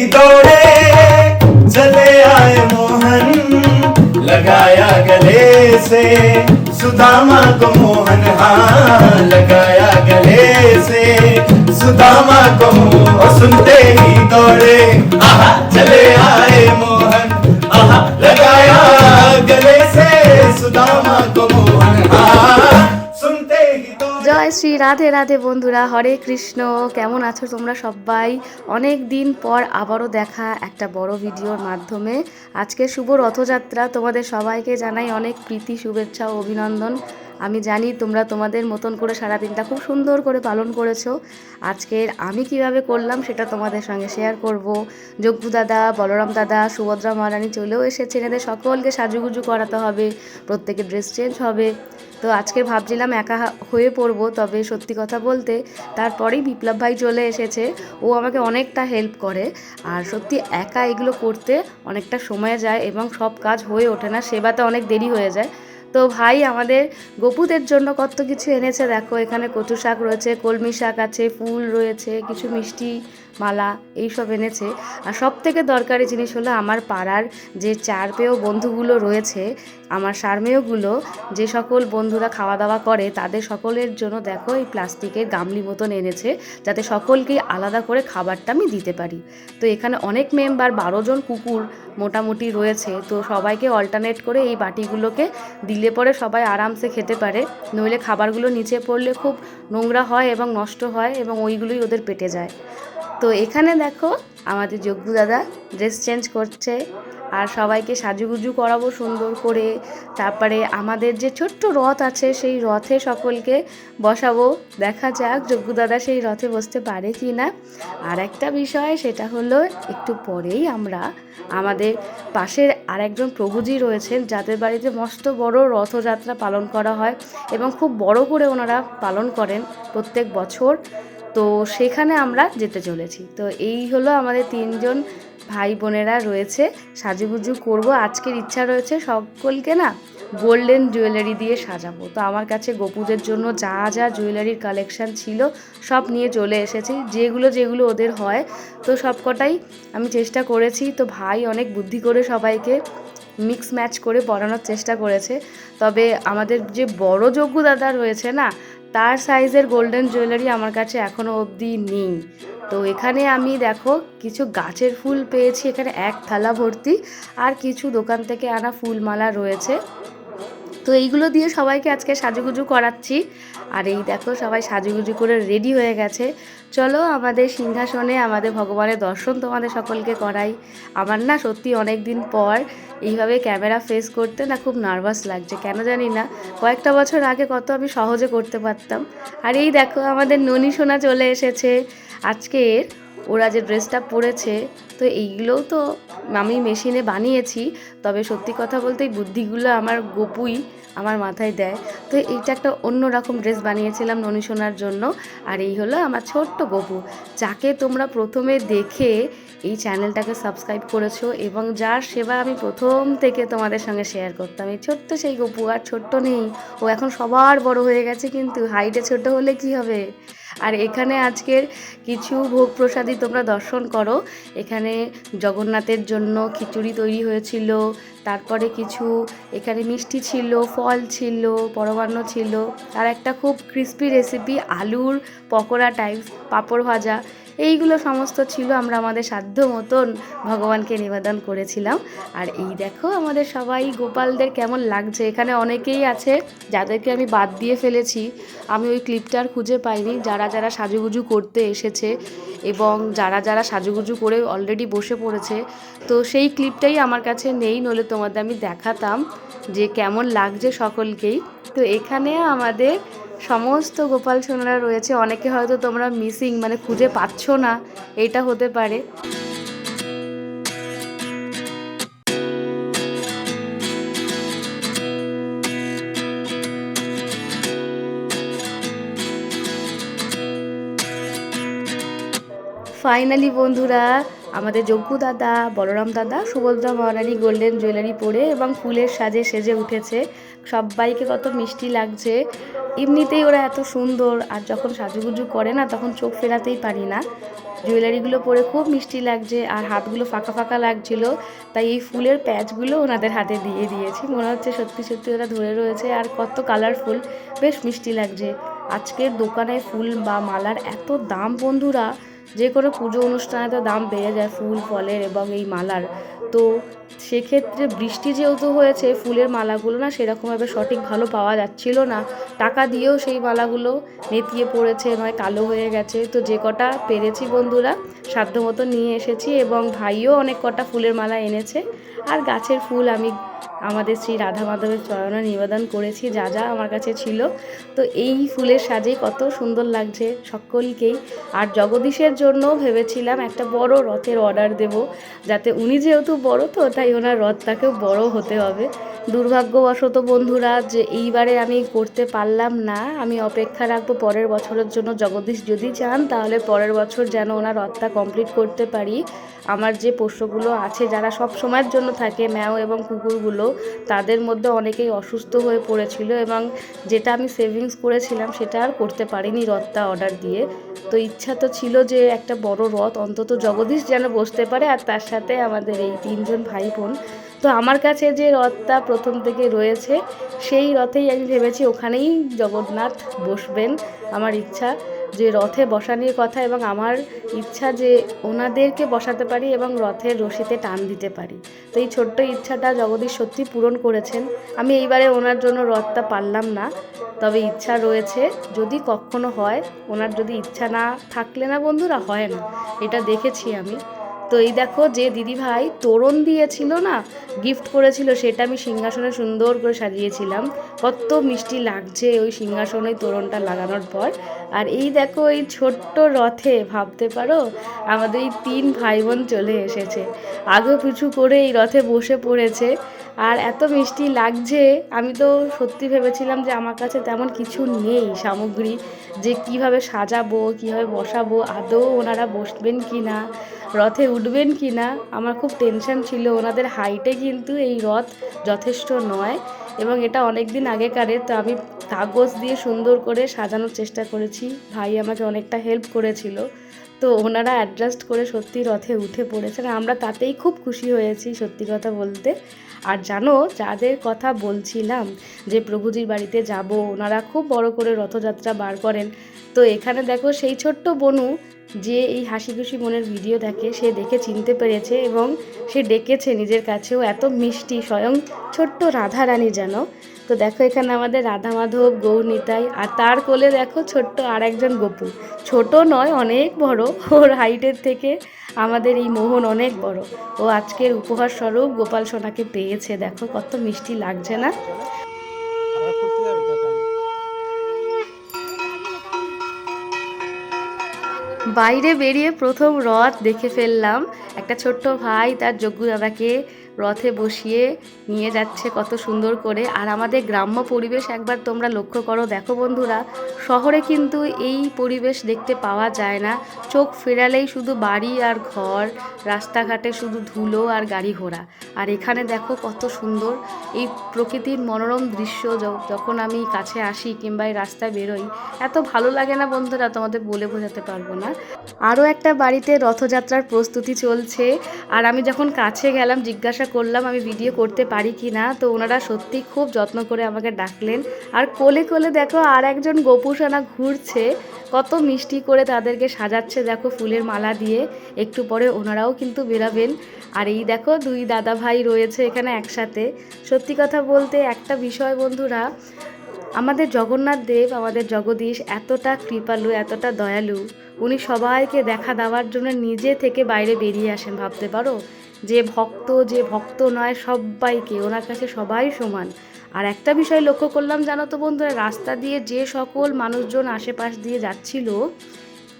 ही दौड़े चले आए मोहन, लगाया गले से। सुदामा को मोहन हाँ लगाया गले से। सुदामा को सुनते শ্রী রাধে রাধে বন্ধুরা, হরে কৃষ্ণ। কেমন আছো তোমরা সবাই? অনেক দিন পর আবারও দেখা একটা বড় ভিডিওর মাধ্যমে। আজকে শুভ রথযাত্রা। তোমাদের সবাইকে জানাই অনেক প্রীতি, শুভেচ্ছা অভিনন্দন। আমি জানি তোমরা তোমাদের মতন করে সারাদিনটা খুব সুন্দর করে পালন করেছ। আজকের আমি কীভাবে করলাম সেটা তোমাদের সঙ্গে শেয়ার করব। যজ্ঞ দাদা, বলরাম দাদা, সুভদ্রা মহারানী চলেও এসেছেন এদের সকলকে সাজুগুজু করাতে হবে, প্রত্যেকের ড্রেস চেঞ্জ হবে। তো আজকে ভাবছিলাম একা হয়ে পড়ব, তবে সত্যি কথা বলতে তারপরেই বিপ্লব ভাই চলে এসেছে। ও আমাকে অনেকটা হেল্প করে। আর সত্যি একা এগুলো করতে অনেকটা সময় যায় এবং সব কাজ হয়ে ওঠে না, সেবাতে অনেক দেরি হয়ে যায়। তো ভাই, আমাদের গোপুদের জন্য কত কিছু এনেছে দেখো। এখানে কচু শাক রয়েছে, কলমি শাক আছে, ফুল রয়েছে, কিছু মিষ্টি মালা এইসব এনেছে। আর সব থেকে দরকারি জিনিস হলো আমার পাড়ার যে চার পেয়েও বন্ধুগুলো রয়েছে, আমার সারমেয়গুলো, যে সকল বন্ধুরা খাওয়া দাওয়া করে, তাদের সকলের জন্য দেখো এই প্লাস্টিকের গামলি মতন এনেছে, যাতে সকলকেই আলাদা করে খাবারটা আমি দিতে পারি। তো এখানে অনেক মেম্বার, বারো জন কুকুর মোটামুটি রয়েছে, তো সবাইকে অল্টারনেট করে এই বাটিগুলোকে দিলে পরে সবাই আরামসে খেতে পারে। নইলে খাবারগুলো নিচে পড়লে খুব নোংরা হয় এবং নষ্ট হয় এবং ওইগুলোই ওদের পেটে যায়। তো এখানে দেখো আমাদের যজ্ঞ দাদা ড্রেস চেঞ্জ করছে আর সবাইকে সাজুগুজু করাবো সুন্দর করে। তারপরে আমাদের যে ছোট্ট রথ আছে সেই রথে সকলকে বসাবো। দেখা যাক যজ্ঞ দাদা সেই রথে বসতে পারে কি না আর একটা বিষয় সেটা হলো একটু পরেই আমরা আমাদের পাশের আরেকজন প্রভুজি রয়েছেন, যাদের বাড়িতে মস্ত বড় রথযাত্রা পালন করা হয় এবং খুব বড় করে ওনারা পালন করেন প্রত্যেক বছর। তো সেখানে আমরা যেতে চলেছি। তো এই হলো আমাদের তিনজন ভাই বোনেরা রয়েছে। সাজুগুজু করব। আজকের ইচ্ছা রয়েছে সকলকে না গোল্ডেন জুয়েলারি দিয়ে সাজাবো। তো আমার কাছে গোপুদের জন্য যা যা জুয়েলারির কালেকশান ছিল সব নিয়ে চলে এসেছি। যেগুলো যেগুলো ওদের হয়, তো সবকটাই আমি চেষ্টা করেছি। তো ভাই অনেক বুদ্ধি করে সবাইকে মিক্স ম্যাচ করে পড়ানোর চেষ্টা করেছে। তবে আমাদের যে বড় যোগ্য দাদা রয়েছে না তার সাইজের গোল্ডেন জুয়েলারি আমার কাছে এখনও অবধি নেই। তো এখানে আমি দেখো কিছু গাছের ফুল পেয়েছি, এখানে এক থালা ভর্তি, আর কিছু দোকান থেকে আনা ফুলমালা রয়েছে। তো এইগুলো দিয়ে সবাইকে আজকে সাজুগুজু করাচ্ছি। আর এই দেখো সবাই সাজুগুজু করে রেডি হয়ে গেছে। চলো আমাদের সিংহাসনে আমাদের ভগবানের দর্শন তোমাদের সকলকে করাই। আমার না সত্যি অনেক দিন পর এইভাবে ক্যামেরা ফেস করতে না খুব নার্ভাস লাগছে, কেন জানি না? কয়েকটা বছর আগে কত আমি সহজে করতে পারতাম। আর এই দেখো আমাদের ননী সোনা চলে এসেছে। আজকের ওরা যে ড্রেসটা পরেছে, তো এইগুলোও তো আমি মেশিনে বানিয়েছি, তবে সত্যি কথা বলতে এই বুদ্ধিগুলো আমার গপুই আমার মাথায় দেয়। তো এইটা একটা অন্যরকম ড্রেস বানিয়েছিলাম ননী সোনার জন্য, আর এই হলো আমার ছোট্ট গপু। যাকে তোমরা প্রথমে দেখে এই চ্যানেলটাকে সাবস্ক্রাইব করেছ এবং যার সেবা আমি প্রথম থেকে তোমাদের সঙ্গে শেয়ার করতাম। এই ছোট্ট সেই গপু আর ছোট্ট নেই, ও এখন সবার বড় হয়ে গেছে, কিন্তু হাইটে ছোট হলে কি হবে? আর এখানে আজকের কিছু ভোগ প্রসাদী তোমরা দর্শন করো। এখানে জগন্নাথের জন্য খিচুড়ি তৈরি হয়েছিল, তারপরে কিছু এখানে মিষ্টি ছিল, ফল ছিল, পরমান্ন ছিল, আর একটা খুব ক্রিস্পি রেসিপি আলুর পকোড়া টাইপ পাঁপড় ভাজা। এইগুলো সমস্ত ছিল আমরা আমাদের সাধ্য মতন ভগবানকে নিবেদন করেছিলাম। আর এই দেখো আমাদের সবাই, গোপালদের কেমন লাগছে? এখানে অনেকেই আছে যাদেরকে আমি বাদ দিয়ে ফেলেছি। আমি ওই ক্লিপটা আর খুঁজে পাইনি। যারা যারা সাজুগুজু করতে এসেছে এবং যারা যারা সাজুগুজু করে অলরেডি বসে পড়েছে, তো সেই ক্লিপটাই আমার কাছে নেই নলে তোমাদের আমি দেখাতাম যে কেমন লাগছে সকলকেই। তো এখানে আমাদের সমস্ত গোপাল সোনারা রয়েছে, অনেকে হয়তো তোমরা মিসিং মানে খুঁজে পাচ্ছ না, এটা হতে পারে। ফাইনালি বন্ধুরা, আমাদের যজ্ঞ দাদা, বলরাম দাদা, সুভদ্রা মহারানী গোল্ডেন জুয়েলারি পরে এবং ফুলের সাজে সেজে উঠেছে। সবাইকে কত মিষ্টি লাগছে। এমনিতেই ওরা এত সুন্দর, আর যখন সাজুগুজু করে না, তখন চোখ ফেরাতেই পারি না। জুয়েলারিগুলো পরে খুব মিষ্টি লাগছে, আর হাতগুলো ফাঁকা ফাঁকা লাগছিল। তাই এই ফুলের প্যাচগুলো ওনাদের হাতে দিয়ে দিয়েছি। মনে হচ্ছে সত্যি সত্যি ওরা ধরে রয়েছে, আর কত কালারফুল বেশ মিষ্টি লাগছে। আজকের দোকানে ফুল বা মালার এত দাম বন্ধুরা, যে কোনো পুজো অনুষ্ঠানে তো দাম বেড়ে যায় ফুল, ফলের এবং এই মালার। তো সেক্ষেত্রে বৃষ্টি যেহেতু হয়েছে, ফুলের মালাগুলো না সেরকমভাবে সঠিক ভালো পাওয়া যাচ্ছিল না। টাকা দিয়েও সেই মালাগুলো নেতিয়ে পড়েছে, নয় কালো হয়ে গেছে। তো যে কটা পেরেছি বন্ধুরা, সাধ্য মতো নিয়ে এসেছি এবং ভাইও অনেক কটা ফুলের মালা এনেছে। আর গাছের ফুল আমি আমাদের শ্রী রাধা মাধবের চরণে নিবেদন করেছি, যা যা আমার কাছে ছিল। তো এই ফুলের সাজে কত সুন্দর লাগছে সকলকেই। আর জগদীশের জন্য ভেবেছিলাম একটা বড় রথের অর্ডার দেব, যাতে উনি যেহেতু বড় তো তাই ওনার রথটাকেও বড় হতে হবে। দুর্ভাগ্যবশত বন্ধুরা, যে এইবারে আমি করতে পারলাম না, আমি অপেক্ষা রাখব পরের বছরের জন্য। জগদীশ যদি চান, তাহলে পরের বছর যেন ওনার রথটা কমপ্লিট করতে পারি। আমার যে পোষ্যগুলো আছে, যারা সব সময়ের জন্য থাকে, ম্যাও এবং কুকুরগুলো, তাদের মধ্যে অনেকেই অসুস্থ হয়ে পড়েছিল এবং যেটা আমি সেভিংস করেছিলাম, সেটা আর করতে পারিনি রথটা অর্ডার দিয়ে। তো ইচ্ছা তো ছিল যে একটা বড় রথ, অন্তত জগদীশ যেন বসতে পারে আর তার সাথে আমাদের এই তিনজন ভাই বোন তো আমার কাছে যে রথটা প্রথম থেকে রয়েছে, সেই রথেই আমি ভেবেছি ওখানেই জগন্নাথ বসবেন, আমার ইচ্ছা। যে রথে বসানোর কথা এবং আমার ইচ্ছা যে ওনাদেরকে বসাতে পারি এবং রথের রশিতে টান দিতে পারি। তো এই ছোট্ট ইচ্ছাটা জগদীশ সত্যি পূরণ করেছেন। আমি এইবারে ওনার জন্য রথটা পারলাম না। তবে ইচ্ছা রয়েছে, যদি কখনো হয়, ওনার যদি ইচ্ছা না থাকলে না বন্ধুরা, হয় না। এটা দেখেছি আমি। তো এই দেখো যে দিদি ভাই তোরণ দিয়েছিল না গিফট করেছিল, সেটা আমি সিংহাসনে সুন্দর করে সাজিয়েছিলাম। কত মিষ্টি লাগছে ওই সিংহাসনে তোরণটা লাগানোর পর। আর এই দেখো এই ছোট্ট রথে, ভাবতে পারো? আমাদের এই তিন ভাই বোন চলে এসেছে। আগে পিছু করে এই রথে বসে পড়েছে। আর এত মিষ্টি লাগছে, আমি তো সত্যি ভেবেছিলাম যে আমার কাছে তেমন কিছু নেই সামগ্রী। যে কীভাবে সাজাবো, কীভাবে বসাবো, আদৌ ওনারা বসবেন কি না রথে উঠবেন কি না? আমার খুব টেনশন ছিল। ওনাদের হাইটে কিন্তু এই রথ যথেষ্ট নয় এবং এটা অনেক দিন আগেকারের। তো আমি কাগজ দিয়ে সুন্দর করে সাজানোর চেষ্টা করেছি। ভাই আমাকে অনেকটা হেল্প করেছিল। তো ওনারা অ্যাডজাস্ট করে সত্যি রথে উঠে পড়েছেন। আমরা তাতেই খুব খুশি হয়েছি সত্যি কথা বলতে। আর জানো, যাদের কথা বলছিলাম যে প্রভুজির বাড়িতে যাব, ওনারা খুব বড় করে রথযাত্রা বার করেন। তো এখানে দেখো সেই ছোট্ট বনু যে এই হাসি খুশি মনের ভিডিও দেখে, সে দেখে চিনতে পেরেছে এবং সে ডেকেছে নিজের কাছেও এত মিষ্টি স্বয়ং ছোট্ট রাধা রানী যেন। তো দেখো এখানে আমাদের রাধা মাধব গৌরনিতাই আর তার কোলে দেখো ছোট্ট আর একজন গপু। ছোট নয়, অনেক বড়। ওর হাইটের থেকে আমাদের এই মোহন অনেক বড়। ও আজকের উপহার স্বরূপ গোপাল সোনাকে পেয়েছে। দেখো কত মিষ্টি লাগছে না? বাইরে বেরিয়ে প্রথম রথ দেখে ফেললাম। একটা ছোট্ট ভাই তার যজ্ঞ দাদাকে রথে বসিয়ে নিয়ে যাচ্ছে কত সুন্দর করে। আর আমাদের গ্রাম্য পরিবেশ একবার তোমরা লক্ষ্য করো, দেখো বন্ধুরা, শহরে কিন্তু এই পরিবেশ দেখতে পাওয়া যায় না। চোখ ফেরালেই শুধু বাড়ি আর ঘর, রাস্তাঘাটে শুধু ধুলো আর গাড়ি ঘোড়া। আর এখানে দেখো কত সুন্দর এই প্রকৃতির মনোরম দৃশ্য যখন আমি কাছে আসি কিংবা এই রাস্তায় বেরোই, এত ভালো লাগে না বন্ধুরা, তোমাদের বলে বোঝাতে পারব না। আরও একটা বাড়িতে রথযাত্রার প্রস্তুতি চলছে। আর আমি যখন কাছে গেলাম, জিজ্ঞাসা করলাম, আমি ভিডিও করতে পারি কি না তো ওনারা সত্যি খুব যত্ন করে আমাকে ডাকলেন। আর কোলে কোলে দেখো, আর একজন গোপুসানা ঘুরছে। কত মিষ্টি করে তাদেরকে সাজাচ্ছে, দেখো ফুলের মালা দিয়ে। একটু পরে ওনারাও কিন্তু বেরাবেন। আর এই দেখো, দুই দাদা ভাই রয়েছে এখানে একসাথে। সত্যি কথা বলতে একটা বিষয় বন্ধুরা আমাদের জগন্নাথ দেব, আমাদের জগদীশ এতটা কৃপালু, এতটা দয়ালু। উনি সবাইকে দেখা দেওয়ার জন্য নিজে থেকে বাইরে বেরিয়ে আসেন, ভাবতে পারো? যে ভক্ত যে ভক্ত নয়, সবাইকে, ওনার কাছে সবাই সমান। আর একটা বিষয় লক্ষ্য করলাম, জানো তো বন্ধুরা, রাস্তা দিয়ে যে সকল মানুষজন আশেপাশ দিয়ে যাচ্ছিল,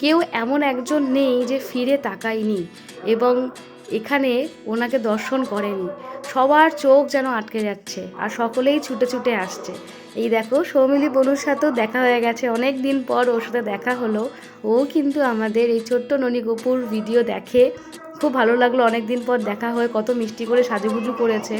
কেউ এমন একজন নেই যে ফিরে তাকায়নি। এবং এখানে ওনাকে দর্শন করেনি। সবার চোখ যেন আটকে যাচ্ছে আর সকলেই ছুটে ছুটে আসছে। এই দেখো, সৌমিলি বনুর সাথেও দেখা হয়ে গেছে। অনেক দিন পর ওর সাথে দেখা হলো। ও কিন্তু আমাদের এই ছোট্ট ননী গোপুর ভিডিও দেখে খুব ভালো লাগল। অনেক দিন পর দেখা হয়ে কত মিষ্টি করে সাজুগুজু করেছে।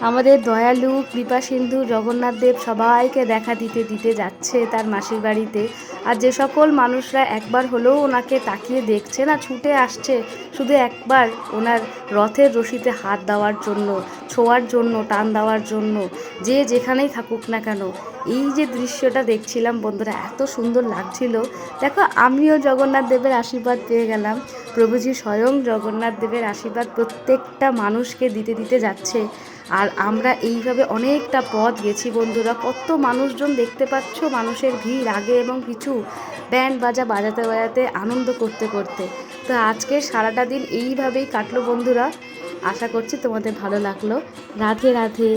আমাদের দয়ালু, কৃপা সিন্ধু, জগন্নাথ দেব সবাইকে দেখা দিতে দিতে যাচ্ছে তার মাসির বাড়িতে। আর যে সকল মানুষরা একবার হলেও ওনাকে তাকিয়ে দেখছে না ছুটে আসছে, শুধু একবার ওনার রথের রশিতে হাত দেওয়ার জন্য, ছোঁয়ার জন্য, টান দেওয়ার জন্য, যে যেখানেই থাকুক না কেন। এই যে দৃশ্যটা দেখছিলাম বন্ধুরা, এত সুন্দর লাগছিল। দেখো, আমিও জগন্নাথ দেবের আশীর্বাদ পেয়ে গেলাম। প্রভুজি স্বয়ং জগন্নাথ দেবের আশীর্বাদ প্রত্যেকটা মানুষকে দিতে দিতে যাচ্ছে। আর আমরা এইভাবে অনেকটা পথ গেছি বন্ধুরা। কত মানুষজন দেখতে পাচ্ছ, মানুষের ভিড়, আগে এবং পিছু। ব্যান্ড বাজা বাজাতে বাজাতে আনন্দ করতে করতে। তো আজকে সারাটা দিন এইভাবেই কাটলো বন্ধুরা। আশা করছি তোমাদের ভালো লাগল। রাধে রাধে।